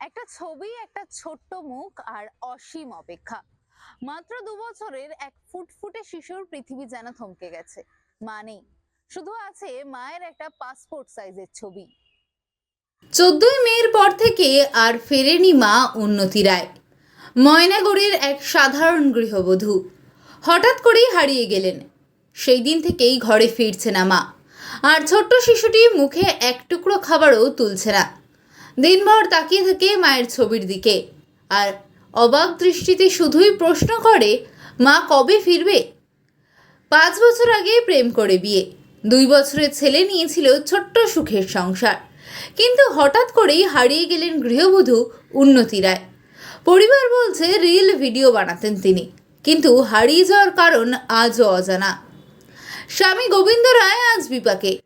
একটা ছবি, একটা ছোট্ট মুখ আর অসীম অপেক্ষা। মাত্র দু বছরের এক ফুটফুটে শিশুর পৃথিবী যেন থমকে গেছে। মা নেই শুধু আছে মায়ের একটা পাসপোর্ট সাইজের ছবি। চোদ্দই মেয়ের পর থেকে আর ফেরেনি মা উন্নতি রায়। ময়নাগড়ের এক সাধারণ গৃহবধূ। হঠাৎ করেই হারিয়ে গেলেন। সেই দিন থেকেই ঘরে ফিরছে না মা। আর ছোট্ট শিশুটি মুখে এক টুকরো খাবারও তুলছে না। দিনভর তাকিয়ে থাকে মায়ের ছবির দিকে। আর অবাক দৃষ্টিতে শুধুই প্রশ্ন করে, মা কবে ফিরবে? পাঁচ বছর আগে প্রেম করে বিয়ে। দুই বছরের ছেলে নিয়েছিল ছোট্ট সুখের সংসার। কিন্তু হঠাৎ করেই হারিয়ে গেলেন গৃহবধূ উন্নতি রায়। পরিবার বলছে রিল ভিডিও বানাতেন তিনি। কিন্তু হারিয়ে যাওয়ার কারণ আজও অজানা। স্বামী গোবিন্দ রায় আজ বিপাকে।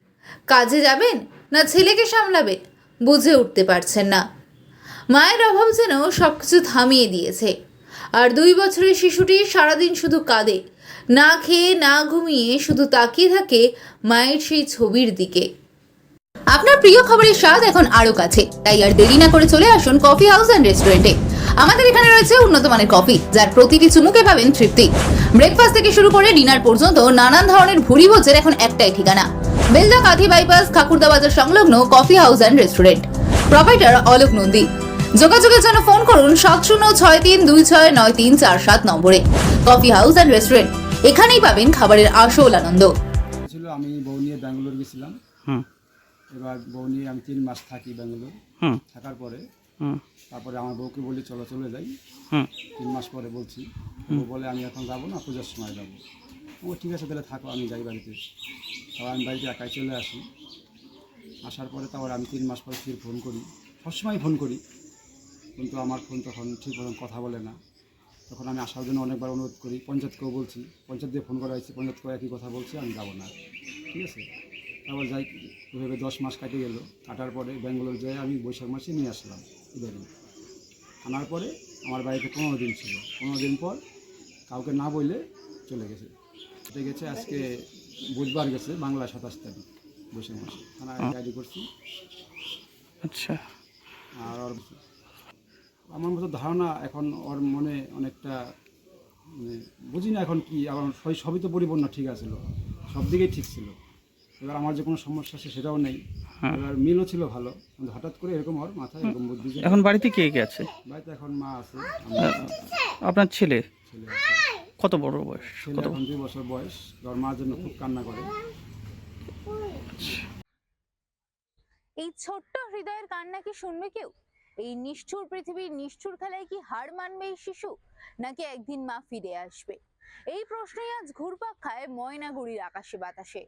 কাজে যাবেন না ছেলেকে সামলাবেন? বুঝে উঠতে পারছেন না। মায়ের অভাব যেন সব কিছু থামিয়ে দিয়েছে। আর দুই বছরের শিশুটি সারাদিন শুধু কাঁদে। না খেয়ে, না ঘুমিয়ে শুধু তাকিয়ে থাকে মায়ের সেই ছবির দিকে। আপনার প্রিয় খাবারের স্বাদ এখন আরও কাছে। তাই আর দেরি না করে চলে আসুন কফি হাউস অ্যান্ড রেস্টুরেন্টে। আমাদের এখানে রয়েছে উন্নত মানের কফি, যার প্রতিটি চুমুকে পাবেন তৃপ্তি। ব্রেকফাস্ট থেকে শুরু করে ডিনার পর্যন্ত নানান ধরনের ভুরি ভোজের এখন একটাই ঠিকানা। বেলদা কাঁথি বাইপাস খাকুরদা বাজার সংলগ্ন coffee house and restaurant. Provider Alok Nandi. যোগাযোগের জন্য ফোন করুন সাত শূন্য ছয় তিন দুই ছয় নয় তিন চার সাত নম্বরে। কফি হাউস অ্যান্ড রেস্টুরেন্ট এখানেই পাবেন খাবারের আসল আনন্দ। ছিল আমি বউ নিয়ে ব্যাঙ্গালোর গেছিলাম। হুম। এবার বউ নিয়ে আমি তিন মাস থাকি ব্যাঙ্গালোর। হুম। থাকার পরে হুম। তারপরে আমার বউকে বলি চলো চলে যাই। হুম। তিন মাস পরে বলছি। বউ বলে আমি এখন যাব না পূজার সময় যাব। ও, ঠিক আছে, তাহলে থাকো, আমি যাই বাড়িতে। তারপর আমি বাড়িতে একাই চলে আসি। আসার পরে তারপর আমি তিন মাস পরে ফির ফোন করি। সবসময় ফোন করি। কিন্তু আমার ফোন তখন ঠিক মতন কথা বলে না। তখন আমি আসার জন্য অনেকবার অনুরোধ করি। পঞ্চায়েতকেও বলছি, পঞ্চায়েত দিয়ে ফোন করা হয়েছে, পঞ্চায়েতকেও একই কথা বলছি, আমি যাব না। ঠিক আছে? তারপর যাই এভাবে দশ মাস কাটে গেল। কাটার পরে ব্যাঙ্গালোর যেয়ে আমি বৈশাখ মাসে নিয়ে আসলাম ইদানিং। আনার পরে আমার বাড়িতে পনেরো দিন ছিল। পনেরো দিন পর কাউকে না বললে চলে গেছে। এটা গেছে আজকে বুধবার গেছে বাংলা সাতাশ তারিখ বসে মাসে। ডায়েরি করছি। আচ্ছা। আর ওর আমার মতো ধারণা এখন ওর মনে অনেকটা মানে বুঝি না এখন কি আমার সবই সবই তো পরিপূর্ণ ঠিক আছিল সব দিকেই ঠিক ছিল। এবার আমার যে কোনো সমস্যা আছে সেটাও নেই। হ্যাঁ। এবার মিলও ছিল ভালো। কিন্তু হঠাৎ করে এরকম ওর মাথায় এরকম বুদ্ধি এখন বাড়িতে কে কে আছে? বাড়িতে এখন মা আছে। আপনার ছেলে? ছেলে আছে। কত বড় বয়স? কত এখন দুই বছর বয়স ওর মার জন্য খুব কান্না করে। এই ছোট্ট হৃদয়ের কান্না কি শুনবে কেউ? এই নিষ্ঠুর পৃথিবীর নিষ্ঠুর খেলায় কি হার মানবে এই শিশু? নাকি একদিন মা ফিরে আসবে? এই প্রশ্নই আজ ঘুরপাক খায় ময়নাগুড়ির আকাশে বাতাসে।